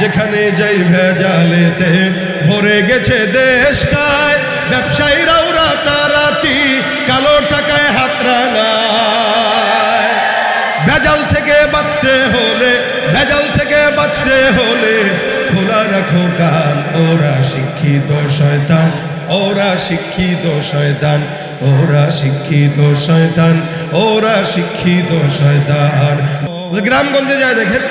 যেখানে যাই ভেজালেতে ভরে গেছে দেশটায়, ব্যবসায়ীরাও রাতারাতি কালো টাকায় হাত ভেজাল থেকে বাঁচতে হলে, ভেজাল থেকে বাঁচতে হলে খোলা রাখো কান ওরা শিক্ষিত শয়তান, ওরা শিক্ষিত শয়তান, ওরা শিক্ষিত শয়তান, ওরা শিক্ষিত শয়তান। গ্রামগঞ্জে যায় দেখেন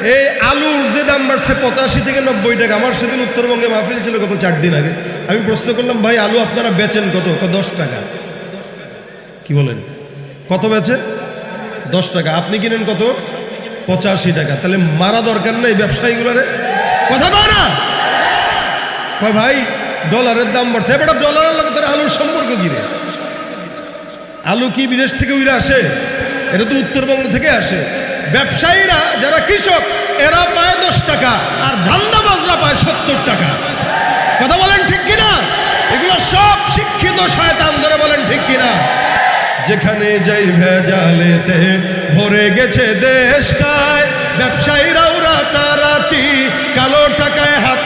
এই আলুর যে দাম বাড়ছে পঁচাশি থেকে নব্বই টাকা, আমার সেদিন উত্তরবঙ্গে মাহফিল ছিল গত চার দিন আগে। আমি প্রশ্ন করলাম, ভাই, আলু আপনারা বেচেন কত? কত, দশ টাকা? কি বলেন? কত বেচে দশ টাকা। আপনি কিনেন কত? পঁচাশি টাকা। তাহলে মারা দরকার নেই ব্যবসায়ীগুলোরে? কথা কয় না? কয়, ভাই, ডলারের দাম বাড়ছে। এবার ডলারের লগে তোর আলুর সম্পর্ক কি রে? আলু কি বিদেশ থেকে উইরা আসে? এটা তো উত্তরবঙ্গ থেকে আসে। ব্যবসায়ীরা, যারা কৃষক, এরা পায় দশ টাকা, আর ধান্দাবাজরা পায় সত্তর টাকা। কথা বলেন ঠিক কিনা? এগুলো সব শিক্ষিত শয়তান ধরে বলেন ঠিক কিনা? যেখানে যাই ভেজালেতে ভরে গেছে দেশটায় ব্যবসায়ীরাও রাতারাতি কালো টাকায় হাত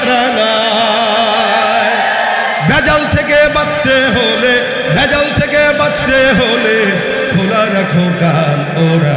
ভেজাল থেকে বাঁচতে হলে, ভেজাল থেকে বাঁচতে হলে খোলা রাখো কান, ওরা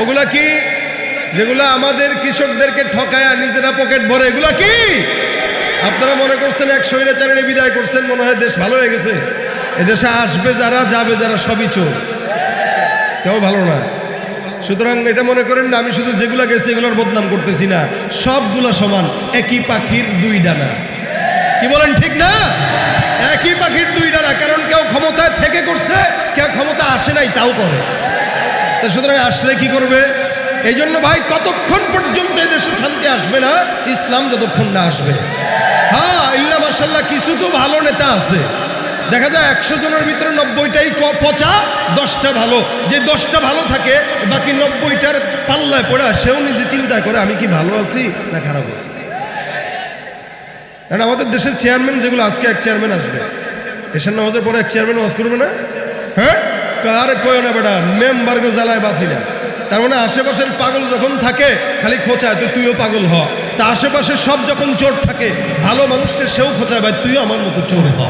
ওগুলা কি? যেগুলো আমাদের কৃষকদেরকে ঠকায় আর নিজেরা পকেট ভরে, এগুলা কি? আপনারা মনে করছেন এক স্বৈরাচারণে বিদায় করছেন, মনে হয় দেশ ভালো হয়ে গেছে? এদেশে আসবে যারা, যাবে যারা, সবই চোর। কেউ ভালো না। সুতরাং এটা মনে করেন না, আমি শুধু যেগুলো গেছি, এগুলোর বদনাম করতেছি না। সবগুলা সমান, একই পাখির দুই ডানা। কি বলেন ঠিক না? একই পাখির দুই ডানা, কারণ কেউ ক্ষমতায় থেকে করছে, কেউ ক্ষমতা আসে নাই, তাও করে। সুতরাং আসলে কি করবে? এই জন্য ভাই কতক্ষণ পর্যন্ত এই দেশে শান্তি আসবে না, ইসলাম যতক্ষণ না আসবে। হ্যাঁ ইল্লা মাসাল্লাহ কিছু তো ভালো নেতা আছে। দেখা যায় একশো জনের ভিতরে নব্বইটাই পচা, দশটা ভালো। যে দশটা ভালো থাকে, বাকি নব্বইটার পাল্লায় পড়ে সেও নিজে চিন্তা করে, আমি কি ভালো আছি না খারাপ আছি? আমাদের দেশের চেয়ারম্যান যেগুলো, আজকে এক চেয়ারম্যান আসবে। এসের নামাজের পরে এক চেয়ারম্যান ওয়াজ করবে না? আরে কয় না বেটা মেম্বারকে জ্বালায় বাসি না। তার মানে আশেপাশের পাগল যখন থাকে, খালি খোঁচায় তো তুইও পাগল হ। তা আশেপাশে সব যখন চোর থাকে, ভালো মানুষকে সেও খোঁচায়, ভাই, তুইও আমার মতো চোর হ।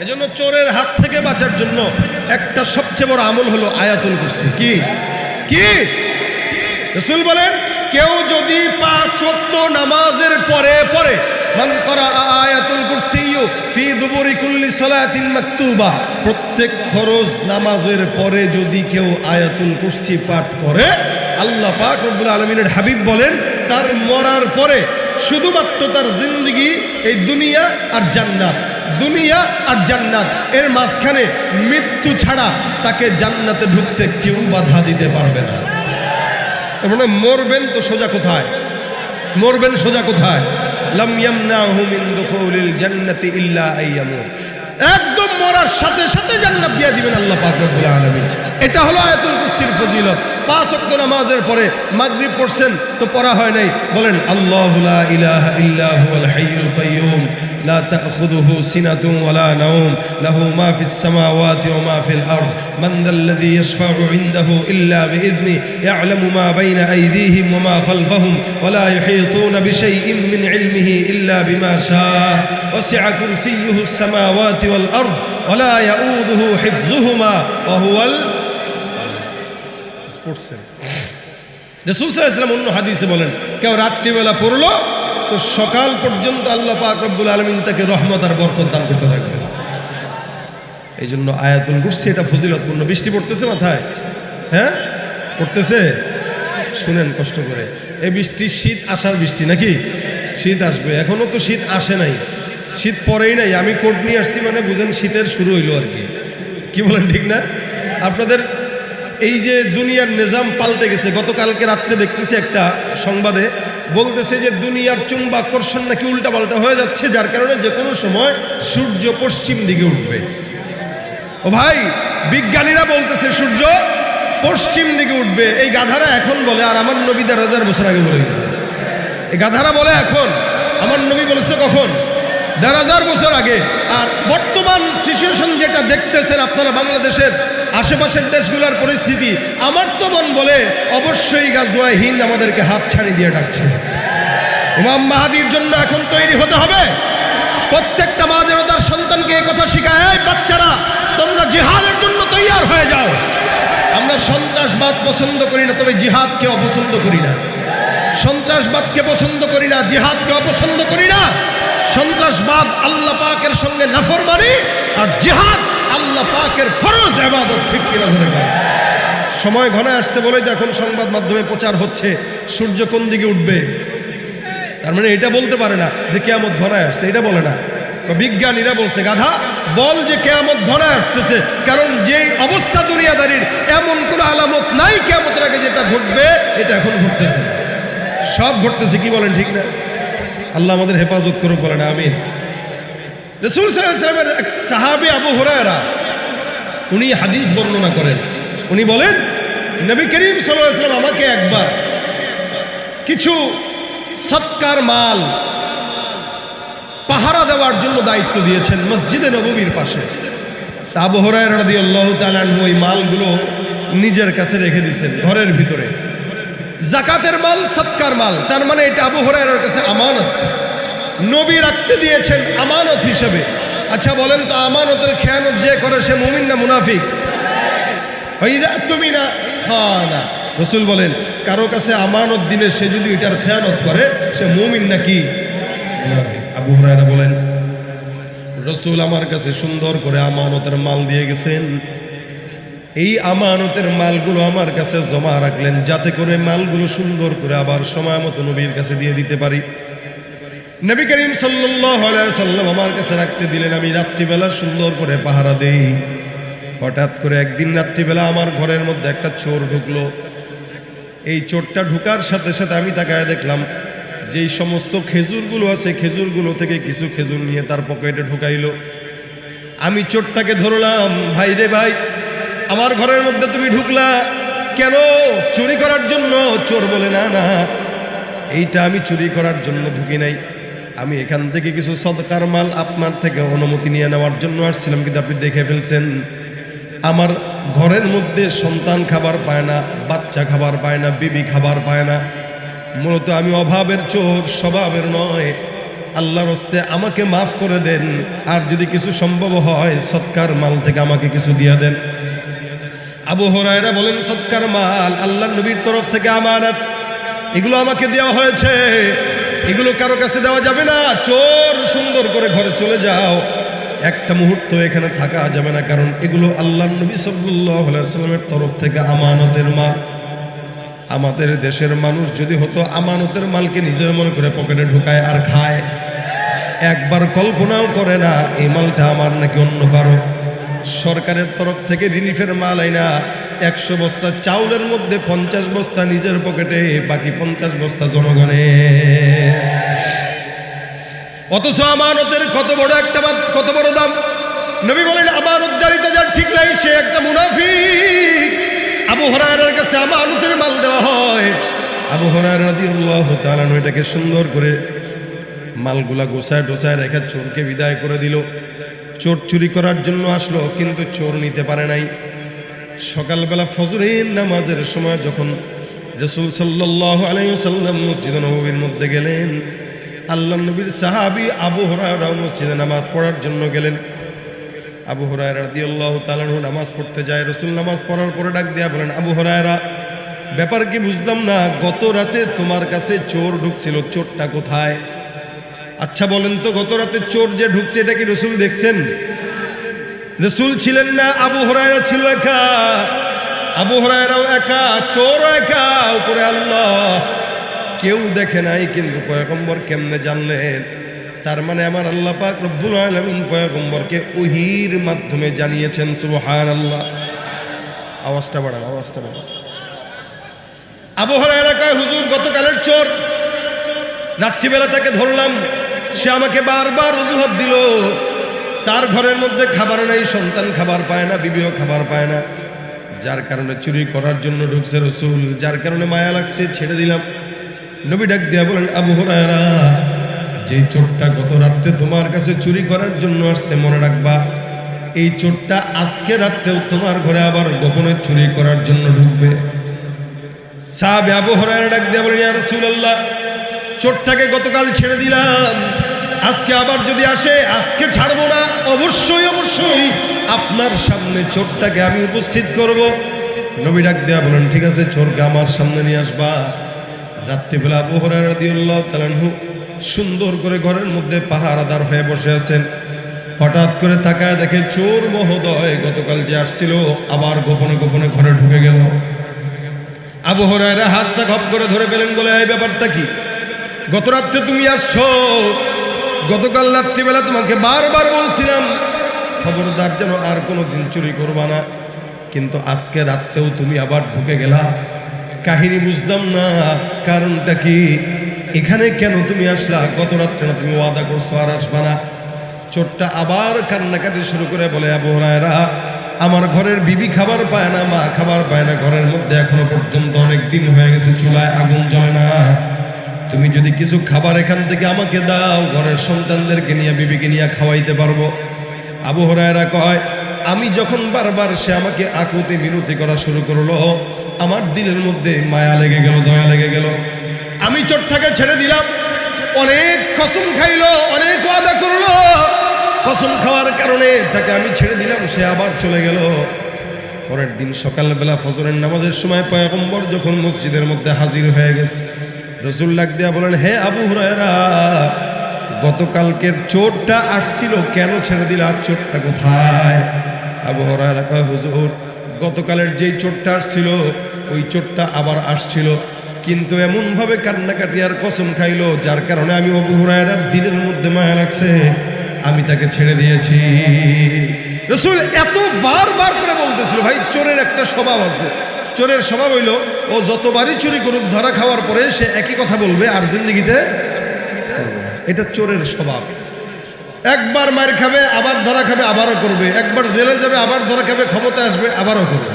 এজন্য চোরের হাত থেকে বাঁচার জন্য একটা সবচেয়ে বড় আমল হলো আয়াতুল কুরসি। কি? কি? রসুল বলেন, কেউ যদি পাঁচ নামাজের পরে পরে মান করা আয়াতুল কুরসি ফি দুবুরি কুল্লি সালাতিন মাকতুবা। প্রত্যেক ফরজ নামাজের পরে যদি কেউ আয়াতুল কুরসি পাঠ করে, আল্লাহ পাক রব্বুল আলমিনের হাবিব বলেন, তার মরার পরে শুধুমাত্র তার জিন্দগি এই দুনিয়া আর জান্নাত, দুনিয়া আর জান্নাত, এর মাঝখানে মৃত্যু ছাড়া তাকে জান্নাতে ঢুকতে কেউ বাধা দিতে পারবে না। তার মানে মরবেন তো সোজা কোথায়? মরবেন সোজা কোথায়? লাম ইয়ামনাহু মিন দুখুলিল জান্নাতি ইল্লা আইয়ামুত একদম মরার সাথে সাথে জান্নাত দিয়ে দিবেন আল্লাহ পাক রব্বুল আলামিন। এটা হলো আয়াতুল কুরসির ফজিলত। পাঁচ ওয়াক্ত নামাজের পরে মাগরিব পড়ছেন তো পড়া হয় নাই বলেন আল্লাহু লা ইলাহা ইল্লা হুয়াল হাইয়ুল কাইয়্যুম لا تأخذه سنة ولا نوم له ما في السماوات وما في الأرض من ذا الذي يشفع عنده إلا بإذنه يعلم ما بين أيديهم وما خلفهم ولا يحيطون بشيء من علمه إلا بما شاء وسع كرسيه السماوات والأرض ولا يؤوده حفظهما وهو ال রসুল সাল্লাম অন্য হাদিসে বলেন, কেউ রাত্রিবেলা পড়ল, তো সকাল পর্যন্ত আল্লাহ পাক রব্বুল আলমিন তাকে রহমত আর বরকত দান করতে থাকবে এই জন্য আয়াতুল কুরসি, এটা ফজিলতপূর্ণ। বৃষ্টি পড়তেছে মাথায়? হ্যাঁ? পড়তেছে? শুনেন কষ্ট করে। এই বৃষ্টি, শীত আসার বৃষ্টি নাকি? শীত আসবে। এখনও তো শীত আসে নাই। শীত পরেই নাই। আমি কোট নিয়ে আসছি মানে বুঝেন শীতের শুরু হইল আর কি। কি বলেন ঠিক না? আপনাদের এই যে দুনিয়ার নিজাম পাল্টে গেছে, গতকালকে রাত্রে দেখতেছি একটা সংবাদে বলতেছে যে দুনিয়ার চুম্বাকর্ষণ নাকি উল্টাপাল্টা হয়ে যাচ্ছে, যার কারণে যে কোনো সময় সূর্য পশ্চিম দিকে উঠবে। ও ভাই, বিজ্ঞানীরা বলতেছে সূর্য পশ্চিম দিকে উঠবে। এই গাধারা এখন বলে, আর আমার নবী দেড় হাজার বছর আগে বলে গেছে এই গাধারা বলে এখন, আমার নবী বলেছে কখন? দেড় হাজার বছর আগে। আর বর্তমান সিচুয়েশন যেটা দেখতেছেন আপনারা বাংলাদেশের আশেপাশের দেশগুলোর পরিস্থিতি, আমার তো মন বলে অবশ্যই গাজওয়ায় হিন্দ আমাদেরকে হাত ছাড়ি দিয়ে ডাকছে। ইমাম মাহাদির জন্য এখন তৈরি হতে হবে। প্রত্যেকটা মা তার সন্তানকে কথা শিখায়, এই বাচ্চারা, তোমরা জিহাদের জন্য তৈয়ার হয়ে যাও। আমরা সন্ত্রাসবাদ পছন্দ করি না, তবে জিহাদকে অপছন্দ করি না। সন্ত্রাসবাদকে পছন্দ করি না, জিহাদকে অপছন্দ করি না। সন্ত্রাসবাদ আল্লাহ পাকের সঙ্গে নাফরমানি আর জিহাদ আল্লাহ পাকের ফরজ এবাদত ঠিক কিনা ধরে বল। সময় ঘনে আসছে বলেই তো এখন সংবাদ মাধ্যমে প্রচার হচ্ছে, সূর্য কোন দিকে উঠবে? তার মানে এটা বলতে পারে না যে কেয়ামত ঘনায় আসছে, এটা বলে না। বিজ্ঞানীরা বলছে, গাধা, বল যে কেয়ামত ঘনায় আসতেছে, কারণ যে অবস্থা দুনিয়াদারির, এমন কোনো আলামত নাই কেয়ামতের আগে যেটা ঘটবে, এটা এখন ঘটতেছে সব ঘটতেছে, কি বলেন ঠিক না? আল্লাহ আমাদের হেফাজত করুক বলেন, আমিন। রসুল সাল্লামের এক সাহাবি আবু হুরায়রা উনি হাদিস বর্ণনা করেন। উনি বলেন, নবী করিম সাল্লাম আমাকে একবার কিছু সৎকার মাল পাহারা দেওয়ার জন্য দায়িত্ব দিয়েছেন মসজিদে নবমীর পাশে। ওই মালগুলো নিজের কাছে রেখে দিয়েছেন ঘরের ভিতরে। জাকাতের মাল, সৎকার মাল, তার মানে এটা আবু হরায়রার কাছে আমানত। নবী রাখতে দিয়েছেন আমানত হিসেবে। আচ্ছা বলেন তো, আমানতের খেয়ানত যে করে সে মুমিন না মুনাফিক? তুমি হ্যাঁ না। রসুল বলেন, কারও কাছে আমানত দিলে সে যদি এটার খেয়ানত করে, সে মুমিন নাকি আবু হুরায়রা বলেন, রসুল আমার কাছে সুন্দর করে আমানতের মাল দিয়ে গেছেন। এই আমানতের মালগুলো আমার কাছে জমা রাখলেন, যাতে করে মালগুলো সুন্দর করে আবার সময় মতো নবীর কাছে দিয়ে দিতে পারি। নবী করিম সাল্লাম আমার কাছে রাখতে দিলেন, আমি রাত্রিবেলা সুন্দর করে পাহারা দেই। হঠাৎ করে একদিন রাত্রিবেলা আমার ঘরের মধ্যে একটা চোর ঢুকলো। এই চোরটা ঢুকার সাথে সাথে আমি তাকায় দেখলাম, যেই সমস্ত খেজুরগুলো আছে, খেজুরগুলো থেকে কিছু খেজুর নিয়ে তার পকেটে ঢুকাইলো। আমি চোরটাকে ধরলাম, ভাই রে ভাই, আমার ঘরের মধ্যে তুমি ঢুকলা কেন? চুরি করার জন্য? চোর বলে, না না, এইটা আমি চুরি করার জন্য ঢুকি নাই। আমি এখান থেকে কিছু সদকার মাল আপনার থেকে অনুমতি নিয়ে নেওয়ার জন্য আসছিলাম, কিন্তু আপনি দেখে ফেলছেন। আমার ঘরের মধ্যে সন্তান খাবার পায় না, বাচ্চা খাবার পায় না, বিবি খাবার পায় না। মূলত আমি অভাবের চোর, স্বভাবের নয়। আল্লাহর হস্তে আমাকে মাফ করে দেন, আর যদি কিছু সম্ভব হয়, সৎকার মাল থেকে আমাকে কিছু দিয়ে দেন। আবু হরায়রা বলেন, সৎকার মাল আল্লাহ নবীর তরফ থেকে আমানত। এগুলো আমাকে দেওয়া হয়েছে। এগুলো কারও কাছে দেওয়া যাবে না। চোর সুন্দর করে ঘরে চলে যাও। একটা মুহূর্ত এখানে থাকা যাবে না, কারণ এগুলো আল্লাহ নবী সাল্লামের তরফ থেকে আমানতের মাল। আমাদের দেশের মানুষ যদি হতো আমানতের মালকে নিজের মনে করে পকেটে ঢুকায় আর খায়। একবার কল্পনাও করে না, এই মালটা আমার নাকি অন্য কারও। সরকারের তরফ থেকে রিলিফের মাল আইনা একশো বস্তা চাউলের মধ্যে পঞ্চাশ বস্তা নিজের পকেটে, বাকি পঞ্চাশ বস্তা জনগণে অথচ আমানতের কত বড় একটা কত বড় দাম। নবী বলেন আমানতদারিতে যার ঠিক নাই, সে একটা মুনাফিক। আবু হরায়রার কাছে আমানতের মাল দেওয়া হয়। আবু হরায়রা রাদিয়াল্লাহু তাআলা এটাকে সুন্দর করে মালগুলা গোছায় টোছায় রেখে চোরকে বিদায় করে দিল। চোর চুরি করার জন্য আসলো, কিন্তু চোর নিতে পারে নাই। সকালবেলা ফজরের নামাজের সময় যখন রসুল সাল্লাহ আলাইসাল্লাম মসজিদ নবীর মধ্যে গেলেন, আল্লাহ নবীর সাহাবি আবু হরায়রা মসজিদে নামাজ পড়ার জন্য গেলেন। আবু হরায়রা দিয়াল্লাহ তালানহু নামাজ পড়তে যায়, রসুল নামাজ পড়ার পরে ডাক দিয়া বলেন, আবু হরায়রা, ব্যাপার কি বুঝলাম না, গত রাতে তোমার কাছে চোর ঢুকছিল, চোরটা কোথায়? আচ্ছা বলেন তো, গত রাতে চোর যে ঢুকছে, এটা কি রসুল দেখছেন? রসুল ছিলেন না, আবু হরায়রা ছিল একা। আবু হরায়রাও একা, চোরও একা। উপরে আল্লাহ, কেউ দেখে নাই, কিন্তু পয়গম্বর কেমনে জানলেন? তার মানে আমার আল্লাহ পাক রব্বুল আলামিন পয়গম্বরকে ওহির মাধ্যমে জানিয়েছেন, সুবহানাল্লাহ। আওয়াজটা বাড়ান আওয়াজটা বাড়ান। আবু হরায়রা কয়, হুজুর, গতকালের চোর, রাত্রিবেলা তাকে ধরলাম। সে আমাকে বারবার অজুহাত দিল। তার ঘরের মধ্যে খাবার নাই, সন্তান খাবার পায় না, বিবিও খাবার পায় না। যার কারণে চুরি করার জন্য ঢুকছে রসুল, যার কারণে মায়া লাগছে, ছেড়ে দিলাম। নবী ডাক দিয়া বলেন, আবু হরায়রা যে চোরটা গত রাত্রে তোমার কাছে চুরি করার জন্য আসছে, মনে রাখবা, এই চোরটা আজকে রাত্রেও তোমার ঘরে আবার গোপনে চুরি করার জন্য ঢুকবে। সাহাবে আবু হরায়রা ডাক দিয়া বলেন, ইয়া রাসূলুল্লাহ, চোরটাকে গতকাল ছেড়ে দিলাম। আজকে আবার যদি আসে, আজকে ছাড়বো না, অবশ্যই অবশ্যই। আপনার সামনে চোরটাকে আমি উপস্থিত করব। নবী ডাক দেয়া বলেন ঠিক আছে, চোরকে আমার সামনে নিয়ে আসবা। রাত্রিবেলা আবু হরায়রা রাদিয়াল্লাহু তাআলা আনহু সুন্দর করে ঘরের মধ্যে পাহারাদার হয়ে বসে আছেন। হঠাৎ করে তাকায় দেখে চোর মহোদয় গতকাল যে আসছিল, আবার গোপনে গোপনে ঘরে ঢুকে গেল। আবু হরায়রা হাতটা খপ করে ধরে পেলেন বলে, এই ব্যাপারটা কি? গত রাত্রে তুমি আসছো গতকাল রাত্রিবেলা তোমাকে বারবার বলছিলাম, খবরদার যেন আর কোনো দিন চুরি করবা না। কিন্তু আজকে রাত্রেও তুমি আবার ঢুকে গেলা। কাহিনী বুঝলাম না, কারণটা কি? এখানে কেন তুমি আসলা? গত রাত্রে না তুমি ওয়াদা করছ আর আসবা না? চোরটা আবার কান্নাকাটি শুরু করে বলে, আবু হরায়রা, আমার ঘরের বিবি খাবার পায় না, মা খাবার পায় না, ঘরের মধ্যে এখনও পর্যন্ত অনেক দিন হয়ে গেছে, চুলায় আগুন জ্বলে না। তুমি যদি কিছু খাবার এখান থেকে আমাকে দাও, ঘরের সন্তানদেরকে নিয়ে, বিবিকে নিয়ে খাওয়াইতে পারব। আবু হরায়রা কয়, আমি যখন বারবার সে আমাকে আকুতি বিনতি করা শুরু করল, আমার দিলের মধ্যে মায়া লেগে গেল, দয়া লেগে গেল। আমি চোরটাকে ছেড়ে দিলাম, অনেক কসম খাইলো, অনেক ওয়াদা করল। কসম খাওয়ার কারণে তাকে আমি ছেড়ে দিলাম, সে আবার চলে গেল। পরের দিন সকালবেলা ফজরের নামাজের সময় পয়গম্বর যখন মসজিদের মধ্যে হাজির হয়ে গেছে রসুল লাগ দিয়া বলেন, হে আবু হুরায়রা, গতকালকের চোরটা আসছিল কেন ছেড়ে দিল? আর চোরটা কোথায়? আবু হুরায়রা কয়, হুজুর, গতকালের যেই চোরটা আসছিল, ওই চোরটা আবার আসছিল। কিন্তু এমনভাবে কান্নাকাটি আর কসম খাইলো, যার কারণে আমি আবু হুরায়রার দিনের মধ্যে মায়া লাগছে। আমি তাকে ছেড়ে দিয়েছি। রসুল এত বারবার করে বলতেছিল, ভাই, চোরের একটা স্বভাব আছে। চোরের স্বভাব হইল, ও যতবারই চুরি করুক, ধরা খাওয়ার পরে সে একই কথা বলবে, আর জিন্দগিতে এটা চোরের স্বভাব। একবার মার খাবে, আবার ধরা খাবে, আবারও করবে। একবার জেলে যাবে, আবার ধরা খাবে ক্ষমতা আসবে, আবারও করবে।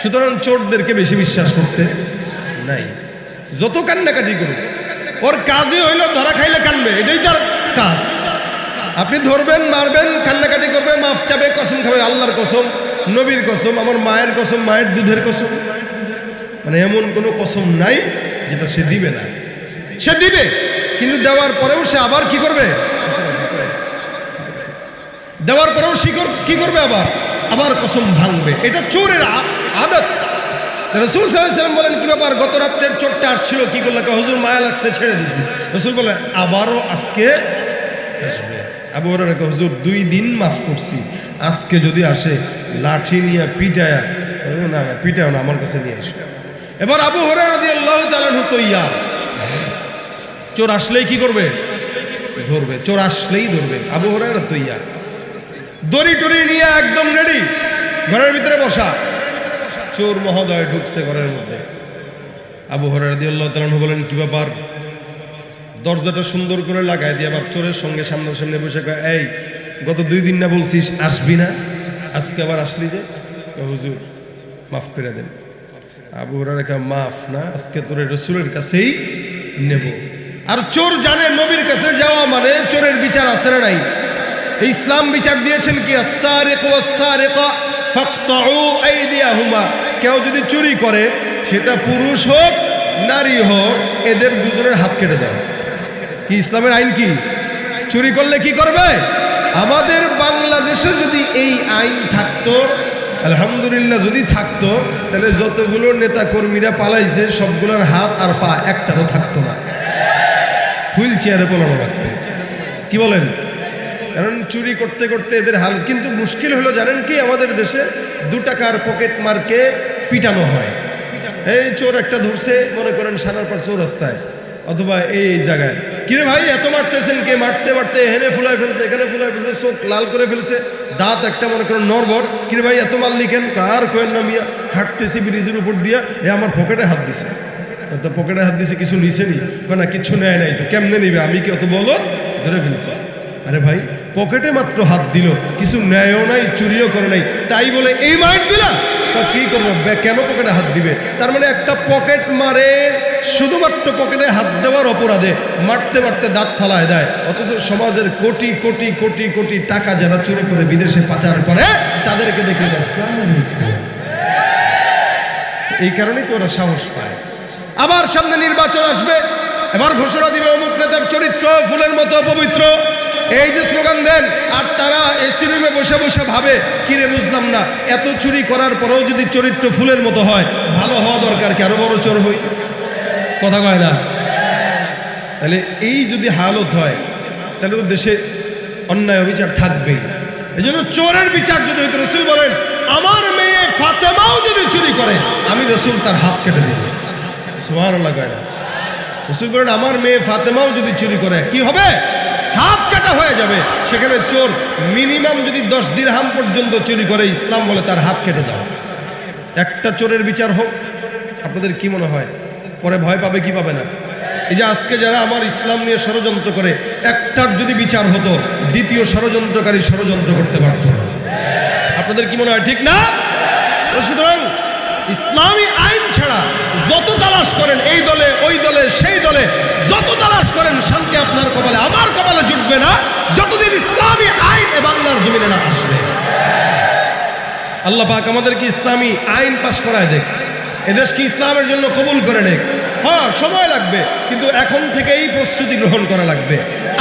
সুতরাং চোরদেরকে বেশি বিশ্বাস করতে নাই। যত কান্নাকাটি করবে ওর কাজই হইল ধরা খাইলে কানবে, এটাই তার কাজ। আপনি ধরবেন, মারবেন, কান্নাকাটি করবে, মাফ চাবে, কসম খাবে, আল্লাহর কসম। নবীর কসম, আমার মায়ের কসম, মায়ের দুধের কসম। মানে এমন কোনো কসম নাই যেটা সে দিবে না। সে দিবে, কিন্তু দেওয়ার পরেও সে আবার কি করবে? দেওয়ার পরেও শিকর কি করবে আবার? আবার কসম ভাঙবে। এটা চোরের আদত। রসুল সাল্লাম বলেন, কি ব্যাপার? গত রাত্রের চোরটা আসছিল, কি করলে? হুজুর, মায়া লাগছে, ছেড়ে দিছি। রসুল বলেন আবারও আজকে আসবে। আবু হরাইরা হুজুর, দুই দিন মাফ করছি। আজকে যদি আসে, লাঠি নিয়ে পিটায়া না পিটাও না, আমার কাছে নিয়ে আসে। এবার আবু হরাইরা দিয়ে তৈয়ার। চোর আসলেই কি করবে? ধরবে। চোর আসলেই ধরবে। আবু হরাইরা তৈয়ার। দড়ি টড়ি নিয়ে একদম রেডি ঘরের ভিতরে বসা। চোর মহোদয় ঢুকছে ঘরের মধ্যে। আবু হরার দিয়ে আল্লাহ তালু বলেন, কি ব্যাপার? দরজাটা সুন্দর করে লাগাই দিয়ে আবার চোরের সঙ্গে সামনাসামনি বসে এই, গত দুই দিন না বলছিস আসবি না? আজকে আবার আসলি যে? হুজুর, মাফ করে দেন। আবু কা মাফ না, আজকে তোর রসুলের কাছেই নেব। আর চোর জানে নবীর কাছে যাওয়া মানে চোরের বিচার আছে না নাই? ইসলাম বিচার দিয়েছেন কি? কেউ যদি চুরি করে, সেটা পুরুষ হোক, নারী হোক, এদের দুজনের হাত কেটে দেয়। কি ইসলামের আইন কি? চুরি করলে কি করবে? আমাদের বাংলাদেশে যদি এই আইন থাকতো, আলহামদুলিল্লাহ যদি থাকতো, তাহলে যতগুলো নেতা কর্মীরা পালাইছে, সবগুলোর হাত আর পা একটারও থাকতো না। হুইল চেয়ারে পলানো লাগতো। কি বলেন? কারণ চুরি করতে করতে এদের হাল, কিন্তু মুশকিল হলো জানেন কি আমাদের দেশে? দু টাকার পকেট মার্কে পিটানো হয়। এই চোর একটা ধরছে, মনে করেন সারার পর চৌরাস্তায় অথবা এই এই জায়গায়। কিরে ভাই, এত মারতেছেন কে? মারতে মারতে হেনে ফুলাই ফেলছে, এখানে ফুলাই ফেলছে, চোখ লাল করে ফেলছে, দাঁত একটা মনে করেন নরবর। কিরে ভাই, এত মাল লিখেন কার কয়েন নামিয়া হাঁটতেছি ব্রিজের উপর দিয়া, এ আমার পকেটে হাত দিছে। তো পকেটে হাত দিছে, কিছু নিছে নি? না, কিচ্ছু নেয় নাই তো, কেমনে নিবে? আমি কি অত বলো ধরে ফেলছে। আরে ভাই পকেটে মাত্র হাত দিল, কিছু নেয়ও নাই, চুরিও করে নাই। তাই বলে, এই মাইট দিলাম তো কি করব? কেন পকেটে হাত দিবে? তার মানে একটা পকেট মারে, শুধুমাত্র পকেটে হাত দেওয়ার অপরাধে মারতে মারতে দাঁত ফালায় দেয়। অথচ সমাজের কোটি কোটি কোটি কোটি টাকা যারা চুরি করে বিদেশে পাচার করে, তাদেরকে দেখে এই কারণেই তো ওরা সাহস পায়। আবার সামনে নির্বাচন আসবে। এবার ঘোষণা দিবে অমুক নেতার চরিত্র, ফুলের মতো পবিত্র এই যে স্লোগান দেন, আর তারা এসি রুমে বসে বসে ভাবে, কিরে, বুঝলাম না, এত চুরি করার পরেও যদি চরিত্র ফুলের মতো হয়, ভালো হওয়া দরকার কি আরও বড় চোর হই? কথা কয় না। তাহলে এই যদি হালত হয়, তাহলে তো দেশে অন্যায় অবিচার থাকবেই। এই জন্য চোরের বিচার যদি হইতো, রসুল বলেন, আমার মেয়ে ফাতেমাও যদি চুরি করে, আমি রসুল তার হাত কেটে দিব। সুহান আল্লাহ কয় না। রসুল বলেন, আমার মেয়ে ফাতেমাও যদি চুরি করে, কি হবে? কাটা হয়ে যাবে। সেখানে চোর মিনিমাম যদি দশ দিরহাম পর্যন্ত চুরি করে, ইসলাম বলে তার হাত কেটে দাও। একটা চোরের বিচার হোক, আপনাদের কি মনে হয়? পরে ভয় পাবে কি পাবে না? এই যে আজকে যারা আমার ইসলাম নিয়ে ষড়যন্ত্র করে, একটার যদি বিচার হতো, দ্বিতীয় ষড়যন্ত্রকারী ষড়যন্ত্র করতে পারত। আপনাদের কি মনে হয়, ঠিক না? সুতরাং, ইসলামী আইন ছাড়া যত তালাশ করেন এই দলে, ওই দলে, সেই দলে, যত তালাশ করেন, শান্তি আপনার কপালে, আমার কপালে জুটবে না। যতদিন ইসলামী আইন বাংলার জমিনে না আসবে। আল্লাহ পাক আমাদেরকে ইসলামী আইন পাশ করায় দেখ। এদেশকে ইসলামের জন্য কবুল করে নেক। হ্যাঁ সময় লাগবে, কিন্তু এখন থেকেই প্রস্তুতি গ্রহণ করা লাগবে।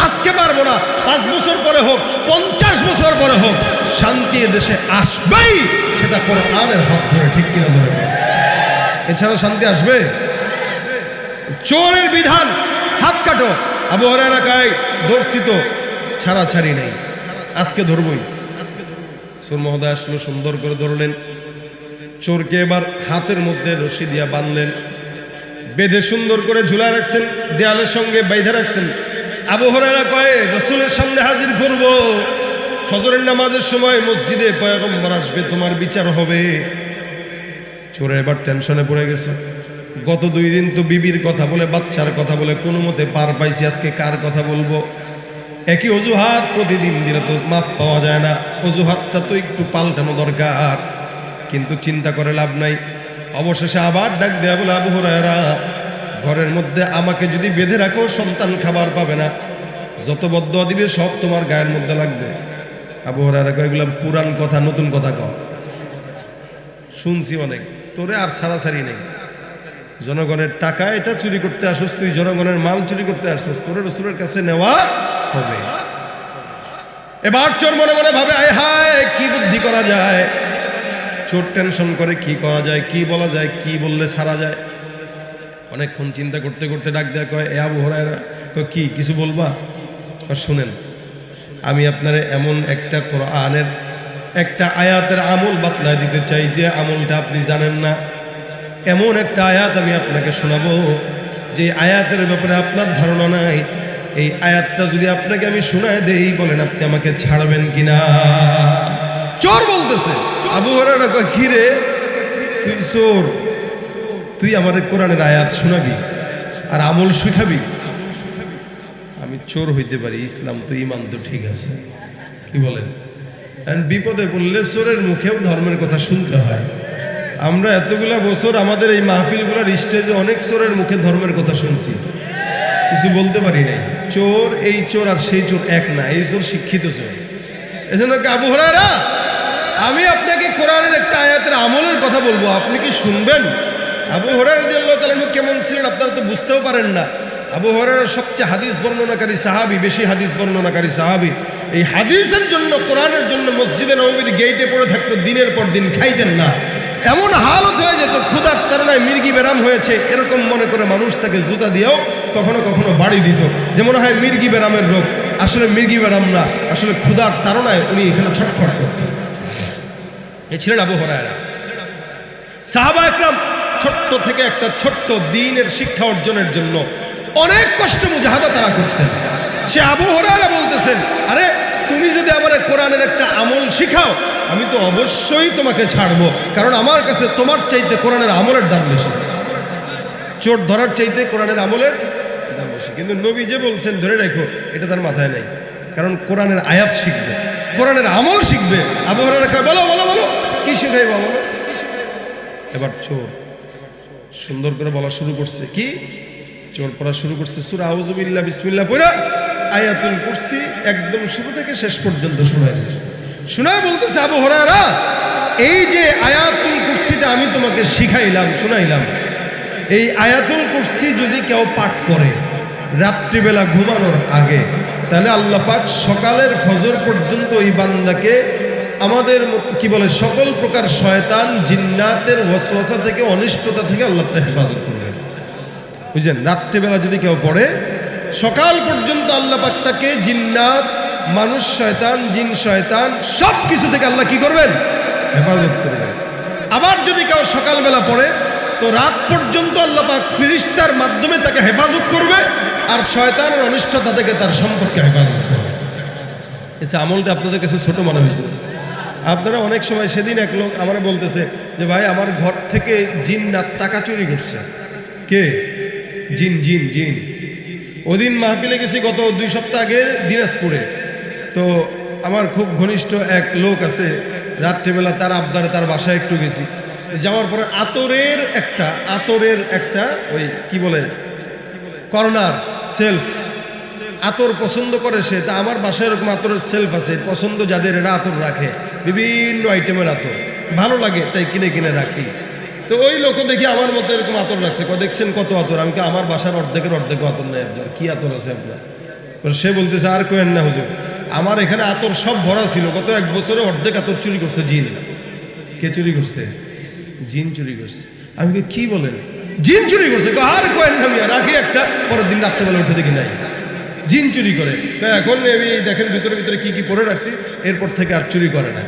আজকে পারব না, পাঁচ বছর পরে হোক, পঞ্চাশ বছর পরে হোক, শান্তি এদেশে আসবেই, সেটা করে কোরআনের হাত ধরে, ঠিক কিনা ধরে। এছাড়া শান্তি আসবে? চোরের বিধান, হাত কাটো। আবহাওয়ার এলাকায় ছাড়া ছাড়ি নেই। আজকে ধরবই। সুর মহোদয় আসলো, সুন্দর করে ধরলেন। চোরকে এবার হাতের মধ্যে রশি দিয়া বাঁধলেন। বেঁধে সুন্দর করে ঝুলা রাখছেন, দেয়ালের সঙ্গে বাইধে রাখছেন। আবহরারা কয়ে, রসুলের সামনে হাজির করব। ফজরের নামাজের সময় মসজিদে পয়গম্বর আসবে, তোমার বিচার হবে। চোরের এবার টেনশনে পড়ে গেছে। গত দুই দিন তো বিবির কথা বলে, বাচ্চার কথা বলে, কোনো মতে পার পাইছি, আজকে কার কথা বলব? একই অজুহাত প্রতিদিন দিলে তো মাফ পাওয়া যায় না। অজুহাতটা তো একটু পাল্টানো দরকার, কিন্তু চিন্তা করে লাভ নাই। অবশেষে আবার ডাক দেয়া বলে, আবু হুরায়রা, ঘরের মধ্যে আমাকে যদি বেঁধে রাখো, সন্তান খাবার পাবে না। যত বদ্ধ দিবে, সব তোমার গায়ের মধ্যে লাগবে। আবু হুরায়রা কয়েকগুলো পুরান কথা, নতুন কথা কও। শুনছি অনেক। তোরে আর সারাসারি নেই। জনগণের টাকা এটা চুরি করতে আসছিস তুই জনগণের মাল চুরি করতে আসছিস তোর রসুলের কাছে নেওয়া হবে। এবার চোর মনে মনে ভাবে, আয় হায়, কি বুদ্ধি করা যায়? চোর টেনশন করে, কি করা যায়, কি বলা যায়, কি বললে সারা যায়? অনেকক্ষণ চিন্তা করতে করতে ডাক দেয়া কয়, এ আবু হরায়রা, কয়, কি, কিছু বলবা? শুনেন, আমি আপনারে এমন একটা কোরআনের একটা আয়াতের আমল বাতলায় দিতে চাই, যে আমলটা আপনি জানেন না। এমন একটা আয়াত আমি আপনাকে শোনাবো, যে আয়াতের ব্যাপারে আপনার ধারণা নাই। এই আয়াতটা যদি আপনাকে আমি শোনায় দেই, বলেন আপনি আমাকে ছাড়বেন কিনা? চোর বলতেছে। আবু হরারা কয়, কি রে? তুই চোর। তুই আমার কোরআনের আয়াত শোনাবি আর আমল শিখাবি? আমি চোর হইতে পারি, ইসলাম তো ইমান তো ঠিক আছে। কি বলেন? বিপদে পড়লে চোরের মুখেও ধর্মের কথা শুনতে হয়। আমরা এতগুলা বছর আমাদের এই মাহফিলগুলোর স্টেজে অনেক চোরের মুখে ধর্মের কথা শুনছি। কিছু বলতে পারি নাই। চোর, এই চোর আর সেই চোর এক না, এই চোর শিক্ষিত চোর। এজন্য আবু হরারা আমি আপনাকে কোরআনের একটা আয়াতের আমলের কথা বলব, আপনি কি শুনবেন? আবু হরার তাহলে কেমন ছিলেন আপনারা তো বুঝতেও পারেন না। আবু হরার সবচেয়ে হাদিস বর্ণনাকারী সাহাবি, বেশি হাদিস বর্ণনাকারী সাহাবি। এই হাদিসের জন্য, কোরআনের জন্য মসজিদে নবীর গেইটে পড়ে থাকতো, দিনের পর দিন খাইতেন না। এমন হালত হয়ে যেত, ক্ষুধার তারনায় মির্গি বেরাম হয়েছে, এরকম মনে করে মানুষ তাকে জুতা দিয়েও কখনো কখনো বাড়ি দিত। যে মনে হয় মির্গি বেরামের রোগ, আসলে মির্গি বেরাম না, আসলে ক্ষুধার তারনায় উনি এখানে ছটফট করতেন। এ ছিলেন আবু হরায়রা। সাহাবা একরাম ছোট্ট থেকে একটা ছোট্ট দিনের শিক্ষা অর্জনের জন্য অনেক কষ্ট মুজাহাদা তারা করতেন। সে আবু হরায়রা বলতেছেন, আরে, তুমি যদি আমার কোরআনের একটা আমল শিখাও, আমি তো অবশ্যই তোমাকে ছাড়বো। কারণ আমার কাছে তোমার চাইতে কোরআনের আমলের দাম বেশি। চোট ধরার চাইতে কোরআনের আমলের দাম বেশি। কিন্তু নবী যে বলছেন, ধরে রাখো, এটা তার মাথায় নেই। কারণ কোরআনের আয়াত শিখবে। কোরআনের আমল শিখবে। আবু হরারা বলো বলো বলো, কি শিখাইবা বলো? এবার চোর, সুন্দর করে বলা শুরু করছে। কি? চোর পড়া শুরু করছে। সুরা আউজুবিল্লাহ বিসমিল্লাহ পড়া আয়াতুল কুরসি একদম শুরু থেকে শেষ পর্যন্ত শোনা যাচ্ছে। শোনায় বলতেছে আবু হরারা এই যে আয়াতুল কুরসিটা আমি তোমাকে শিখাইলাম, শোনাইলাম, এই আয়াতুল কুরসি যদি কেউ পাঠ করে রাত্রিবেলা ঘুমানোর আগে, তাহলে আল্লাহ পাক সকালের ফজর পর্যন্ত এই বান্দাকে আমাদের কি বলে, সকল প্রকার শয়তান, জিন্নাতের ওয়াসওয়াসা থেকে, অনিষ্টতা থেকে আল্লাহ হেফাজত করবেন। বুঝলেন? রাত্রিবেলা যদি কেউ পড়ে সকাল পর্যন্ত আল্লাহ তাকে জিন্নাত, মানুষ শয়তান, জিন শয়তান সব কিছু থেকে আল্লাহ কি করবেন? হেফাজত করবেন। আবার যদি কেউ সকালবেলা পড়ে, তো রাত পর্যন্ত আল্লাহ পাক ফিরিস্তার মাধ্যমে তাকে হেফাজত করবে আর শয়তানের অনিষ্টতা থেকে তার সম্পর্কে হেফাজত করবে। এসে আমলটা আপনাদের কাছে ছোট মনে হয়েছে। আপনারা অনেক সময় সেদিন এক লোক আমার বলতেছে যে, ভাই, আমার ঘর থেকে জিন্নাত টাকা চুরি করছে। কে? জিন জিন জিন। ওদিন মাহফিলে গেছি গত দুই সপ্তাহ আগে দিনাজপুরে। তো আমার খুব ঘনিষ্ঠ এক লোক আছে, রাত্রিবেলা তার আবদারে তার বাসায় একটু গেছি। যাওয়ার পরে আতরের একটা আতরের একটা ওই কি বলে, কর্নার, সেলফ। আতর পছন্দ করে সে, তা আমার বাসায় এরকম আতরের সেলফ আছে, পছন্দ যাদের এরা আতর রাখে, বিভিন্ন আইটেমের আতর। ভালো লাগে, তাই কিনে কিনে রাখি। তো ওই লোকও দেখি আমার মতো এরকম আতর রাখছে। দেখছেন কত আতর? আমি আমার বাসার অর্ধেকের অর্ধেক আতর নেই আপনার? কি আতর আছে আপনার? সে বলতেছে, আর কোয়েন না হুজুর, আমার এখানে আতর সব ভরা ছিল, গত এক বছরে অর্ধেক আতর চুরি করছে জিন। কে চুরি করছে? জিন চুরি করছে। আমি কি বলেন? জিন চুরি করছে। আর কোয়েন না মিয়া রাখি একটা, পরের দিন রাত্রেবেলা উঠে দেখি নাই। জিন চুরি করে। এখন আমি দেখেন ভিতরে ভিতরে কি কি পরে রাখছি, এরপর থেকে আর চুরি করে না।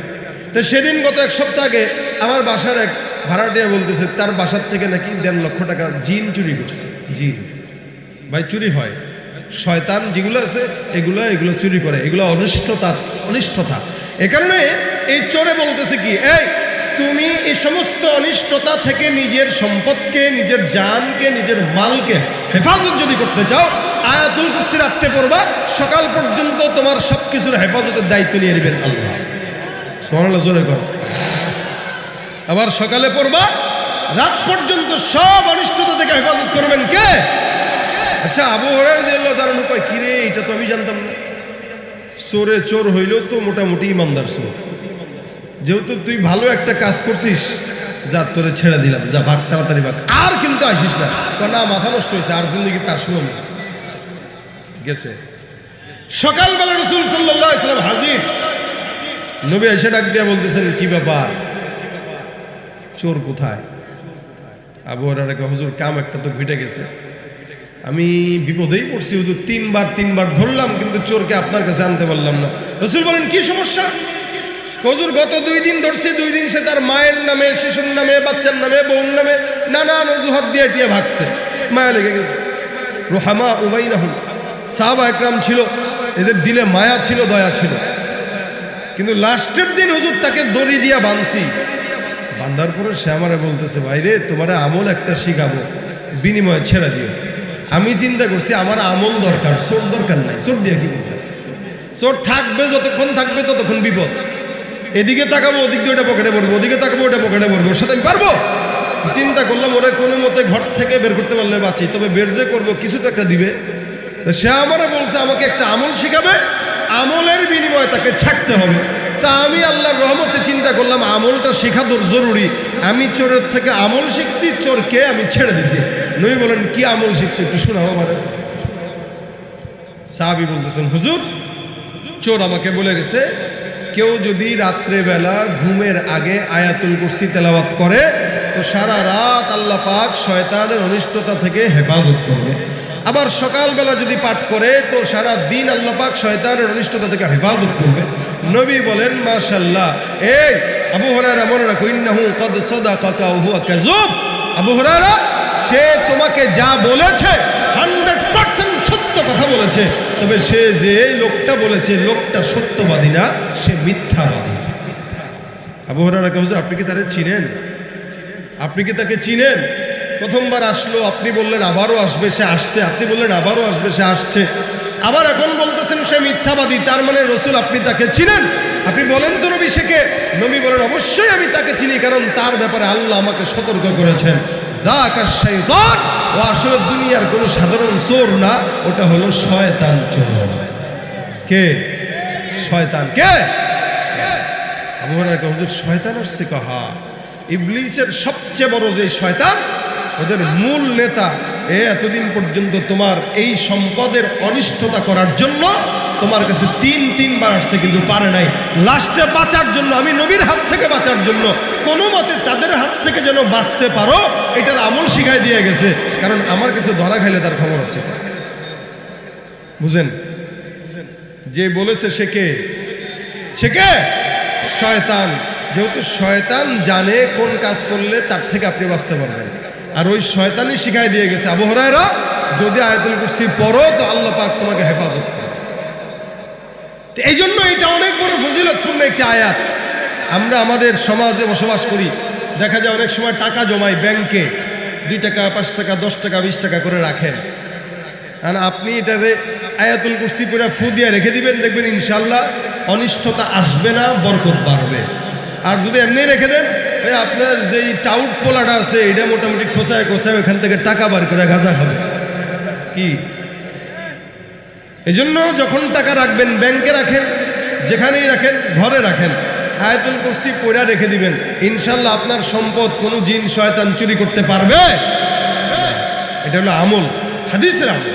তো সেদিন গত এক সপ্তাহ আগে আমার বাসার এক ভাড়াটিয়া বলতেছে, তার বাসার থেকে নাকি দেড় লক্ষ টাকা জিন চুরি করছে। জিন ভাই, চুরি হয়। শয়তান যেগুলো আছে, এগুলো এগুলো চুরি করে। এগুলো অনিষ্টতা অনিষ্টতা। এ কারণে এই চোরে বলতেছে কি, এই, তুমি এই সমস্ত অনিষ্টতা থেকে নিজের সম্পদকে, নিজের জানকে, নিজের মালকে হেফাজত যদি করতে চাও, আয়াতুল কুরসি রাত্রে পড়বা, সকাল পর্যন্ত তোমার সব কিছুর হেফাজতের দায়িত্ব নিয়ে নেবেন আল্লাহ। সোহানাল্লাহ জোরে কর। আবার সকালে পড়বা, রাত পর্যন্ত সব অনিষ্টতা থেকে হেফাজত করবেন কে? আচ্ছা আবু তার কয় কিরে এটা তো আমি জানতাম না। চোরে চোর হইলেও তো মোটামুটি ইমানদার চোর যেহেতু তুই ভালো একটা কাজ করছিস, যা তোরে ছেড়ে দিলাম, যা ভাগ, তাড়াতাড়ি ভাগ। আর কিন্তু আসিস না। না, মাথা নষ্ট হয়েছে, আর জিন্দগি তার শুনো না গেছে। সকালবেলা রসুল সাল্লাহ ইসলাম হাজির। নবী এসে ডাক দিয়া বলতেছেন, কি ব্যাপার? চোর কোথায়? আবু হরারে কয়, হুজুর কাম একটা তো ঘুটে গেছে। আমি বিপদেই পড়ছি হুজুর তিনবার তিনবার ধরলাম কিন্তু চোরকে আপনার কাছে আনতে পারলাম না। রসুল বলেন কি সমস্যা? হুজুর গত দুই দিন ধরছে দুই দিন সে তার মায়ের নামে শিশুর নামে বাচ্চার নামে বউর নামে নানান অজুহাত দিয়ে টিয়ে ভাগছে। মায়া লেগে গেছে। রোহামা উবাই না সাহাবা একরাম ছিল। এদের দিলে মায়া ছিল দয়া ছিল। কিন্তু লাস্টের দিন হুজুর তাকে দড়ি দিয়া বাঁধছি। বান্ধার পরে সে আমারে বলতেছে, ভাইরে, তোমার আমল একটা শিখাবো, বিনিময়ে ছেড়ে দিও। আমি চিন্তা করছি আমার আমল দরকার, চোর দরকার নাই। চোর দিয়া কি চোর থাকবে, যতক্ষণ থাকবে ততক্ষণ বিপদ। এদিকে তাকাবো, ওদিক দিয়ে ওটা পকেটে পড়ব ওদিকে তাকাবো, ওটা পকেটে পড়ব ওর সাথে আমি পারব? চিন্তা করলাম, ওরা কোনো মতে ঘর থেকে বের করতে পারলে বাঁচি, তবে বের যে করব, কিছু তো একটা দিবে। সে আমারে বলছে, আমাকে একটা আমল শিখাবে, আমলের বিনিময়ে তাকে ছাড়তে হবে। তা আমি আল্লাহর রহমতে চিন্তা করলাম, আমলটা শেখা তোর জরুরি। আমি চোরের থেকে আমল শিখছি, চোরকে আমি ছেড়ে দিছি। নই বলেন, কি আমল শিখছি একটু শোনাও আমার। সাহাবি বলতেছেন, হুজুর, চোর আমাকে বলে গেছে, কেউ যদি রাত্রেবেলা ঘুমের আগে আয়াতুল কুরসি তেলাওয়াত করে, তো সারা রাত আল্লাহ পাক শয়তানের অনিষ্টতা থেকে হেফাজত করবে। আবার সকালবেলা যদি পাঠ করে, তো সারা দিন আল্লাহ পাক শয়তানের অনিষ্টতা থেকে হেফাজত করবে। নবী বলেন মাশাল্লাহ এই, আবু হরারা মনে রাখো, ইন্নাহু কদ সাদাকাকা ওয়া হুয়া কাযুব। আবু হরারা সে তোমাকে যা বলেছে হান্ড্রেড পার্সেন্ট সত্য কথা বলেছে। তবে সে যে লোকটা বলেছে, লোকটা সত্যবাদী না, সে মিথ্যাবাদী। আবু হরারা হুজুর আপনি কি তারে চিনেন? আপনি কি তাকে চিনেন? প্রথমবার আসলো, আপনি বললেন আবারও আসবে, সে আসছে, আপনি বললেন আবারও আসবে, সে আসছে। আবার এখন বলতেছেন সে মিথ্যাবাদী, তার মানে রসুল আপনি তাকে চিনেন? আপনি বলেন তো নবী শেখে। নবী বলেন, অবশ্যই আমি তাকে চিনি, কারণ তার ব্যাপারে আল্লাহ আমাকে সতর্ক করেছেন। দা আকাশ শৈতান ও আসলে দুনিয়ার কোনো সাধারণ চোর না, ওটা হলো শয়তান চোর। কে? শয়তান। কে? আবু শয়তান আসছে ইবলিসের সবচেয়ে বড় যে শয়তান ওদের মূল নেতা এ এতদিন পর্যন্ত তোমার এই সম্পদের অনিষ্টতা করার জন্য তোমার কাছে তিন, তিনবার আসছে, কিন্তু পারে নাই। লাস্টে বাঁচার জন্য, আমি নবীর হাত থেকে বাঁচার জন্য, কোনো মতে তাদের হাত থেকে যেন বাঁচতে পারো, এটার আমল শিখাই দিয়ে গেছে। কারণ আমার কাছে ধরা খাইলে তার খবর আছে। বুঝেন? যে বলেছে সে কে? সে কে? শয়তান। যেহেতু শয়তান জানে কোন কাজ করলে তার থেকে আপনি বাঁচতে পারবেন। আর ওই শয়তানই শিখাই দিয়ে গেছে। আবু যদি আয়াতুল কুরসি পড়ো, তো আল্লাহ পাক তোমাকে হেফাজত করে এই জন্য এটা অনেক বড় ফজিলতপূর্ণ একটি আয়াত। আমরা আমাদের সমাজে বসবাস করি, দেখা যায় অনেক সময় টাকা জমাই ব্যাংকে, দুই টাকা, পাঁচ টাকা, দশ টাকা, বিশ টাকা করে রাখেন। আর আপনি এটারে আয়াতুল কুরসি পুরা ফু দিয়ে রেখে দিবেন, দেখবেন ইনশাল্লাহ অনিষ্টতা আসবে না, বরকত বাড়বে। আর যদি এমনি রেখে দেন আপনার যেই টাউট পোলাটা আছে, এটা মোটামুটি খোসায় খোসায় ওখান থেকে টাকা বার করে গাঁজা হবে। কি? এই জন্য যখন টাকা রাখবেন, ব্যাংকে রাখেন, যেখানেই রাখেন, ঘরে রাখেন, আয়াতুল কুরসি পড়া রেখে দিবেন। ইনশাল্লাহ আপনার সম্পদ কোনো জিন, শয়তান চুরি করতে পারবে। এটা হলো আমল, হাদিসের আমল।